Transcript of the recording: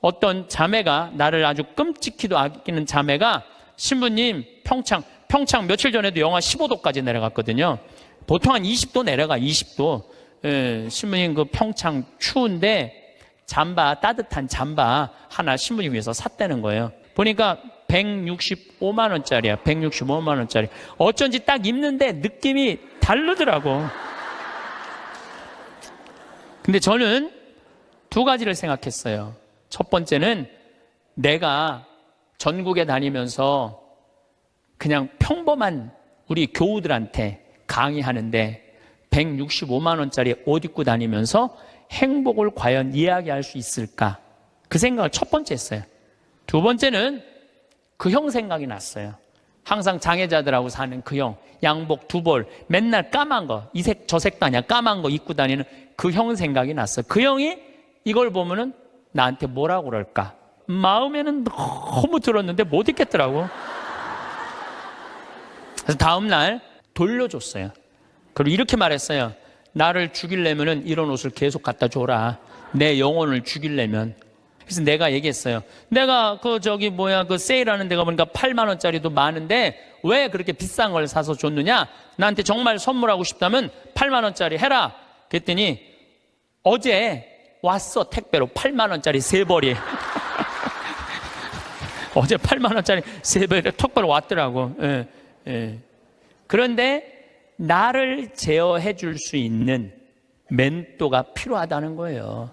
어떤 자매가 나를 아주 끔찍히도 아끼는 자매가 신부님 평창 평창 며칠 전에도 영하 15도까지 내려갔거든요. 보통 한 20도 내려가 20도. 예, 신부님 그 평창 추운데 잠바 따뜻한 잠바 하나 신부님 위해서 샀다는 거예요. 보니까 165만 원짜리야. 165만 원짜리. 어쩐지 딱 입는데 느낌이 다르더라고. 근데 저는 두 가지를 생각했어요. 첫 번째는 내가 전국에 다니면서 그냥 평범한 우리 교우들한테 강의하는데 165만 원짜리 옷 입고 다니면서 행복을 과연 이야기할 수 있을까? 그 생각을 첫 번째 했어요. 두 번째는 그 형 생각이 났어요. 항상 장애자들하고 사는 그 형, 양복 두 벌, 맨날 까만 거, 이 색, 저 색도 아니야, 까만 거 입고 다니는 그 형 생각이 났어요. 그 형이 이걸 보면은 나한테 뭐라고 그럴까? 마음에는 너무 들었는데 못 읽겠더라고. 그래서 다음 날 돌려줬어요. 그리고 이렇게 말했어요. 나를 죽이려면은 이런 옷을 계속 갖다 줘라. 내 영혼을 죽이려면. 그래서 내가 얘기했어요. 내가 그 저기 뭐야 그 세일하는 데가 보니까 8만 원짜리도 많은데 왜 그렇게 비싼 걸 사서 줬느냐? 나한테 정말 선물하고 싶다면 8만 원짜리 해라. 그랬더니 어제 왔어 택배로 8만 원짜리 세 벌이. 어제 8만 원짜리 세 벌이 턱벌 왔더라고. 예, 예. 그런데 나를 제어해 줄 수 있는 멘토가 필요하다는 거예요.